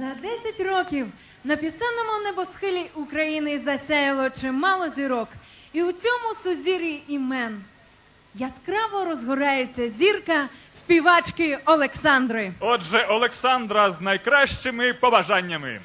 За 10 років на пісенному небосхилі України засяяло чимало зірок, і у цьому сузір'ї імен яскраво розгорається зірка співачки Олександри. Отже, Олександра з найкращими побажаннями.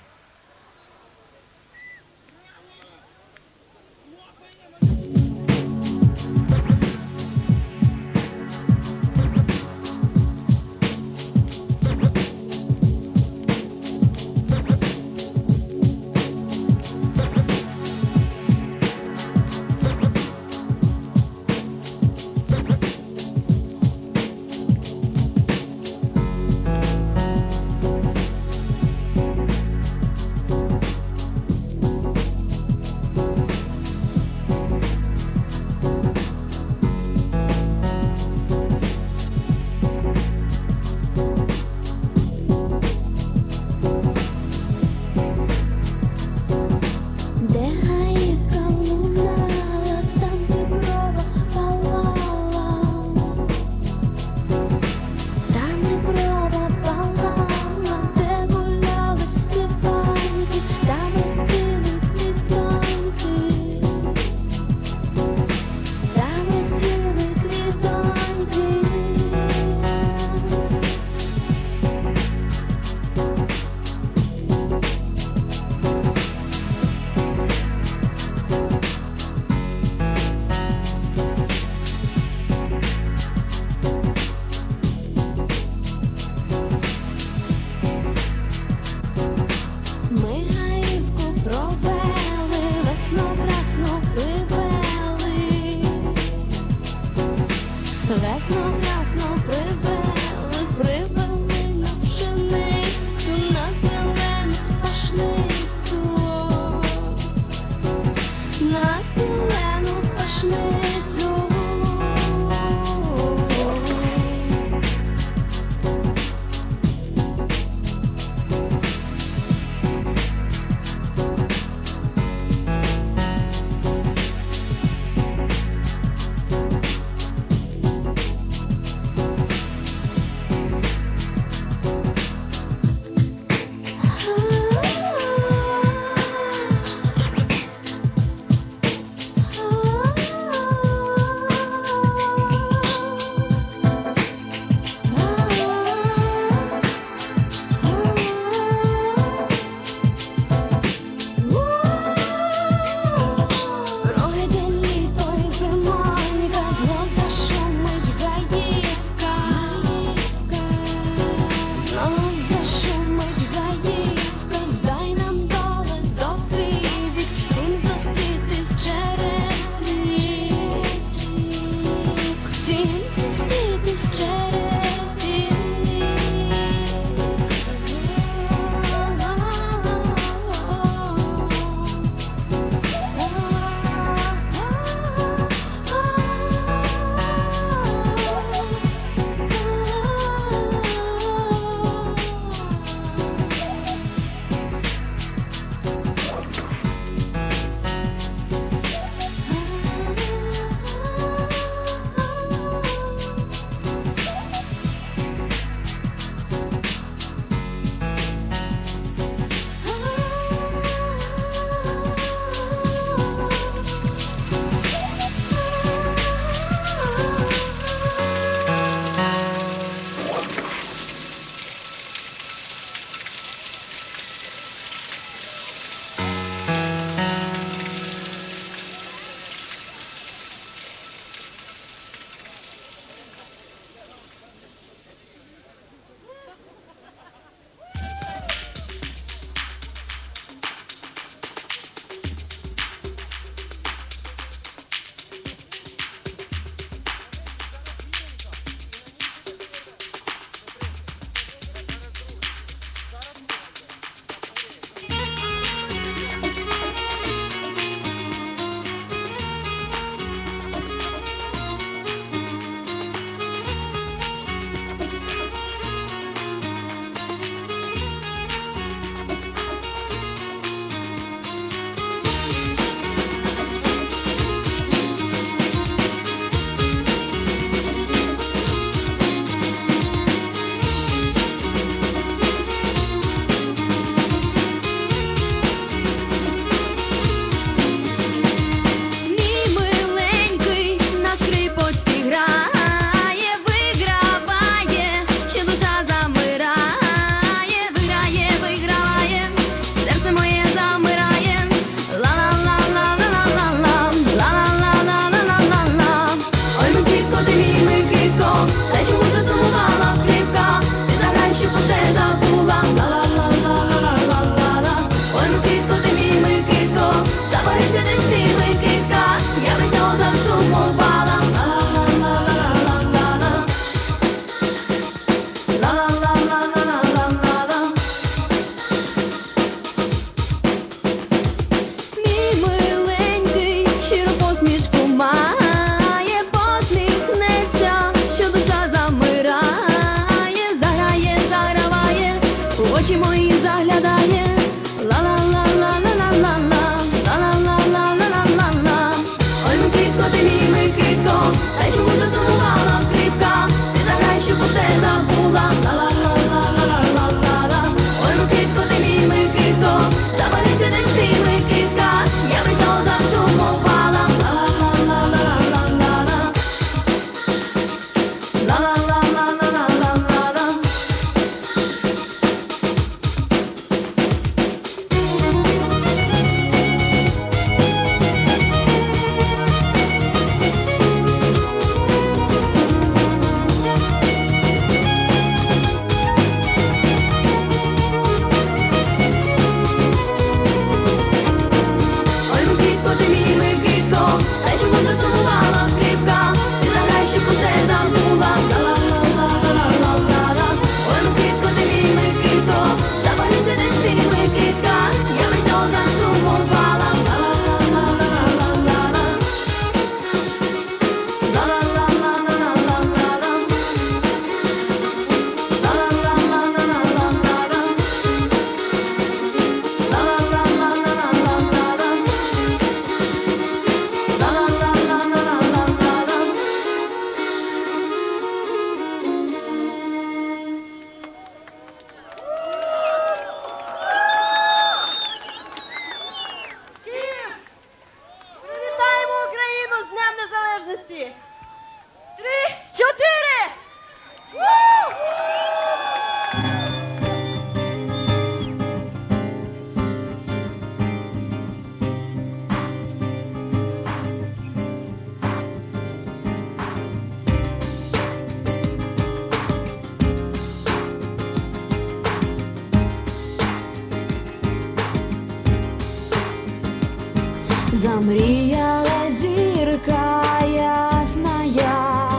Замріяла зірка ясная,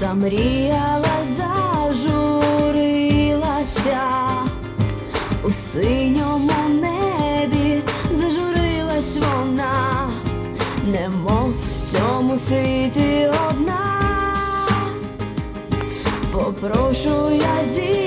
замріяла, зажурилася, у синьому небі зажурилась вона, немов в цьому світі одна, попрошу я зірка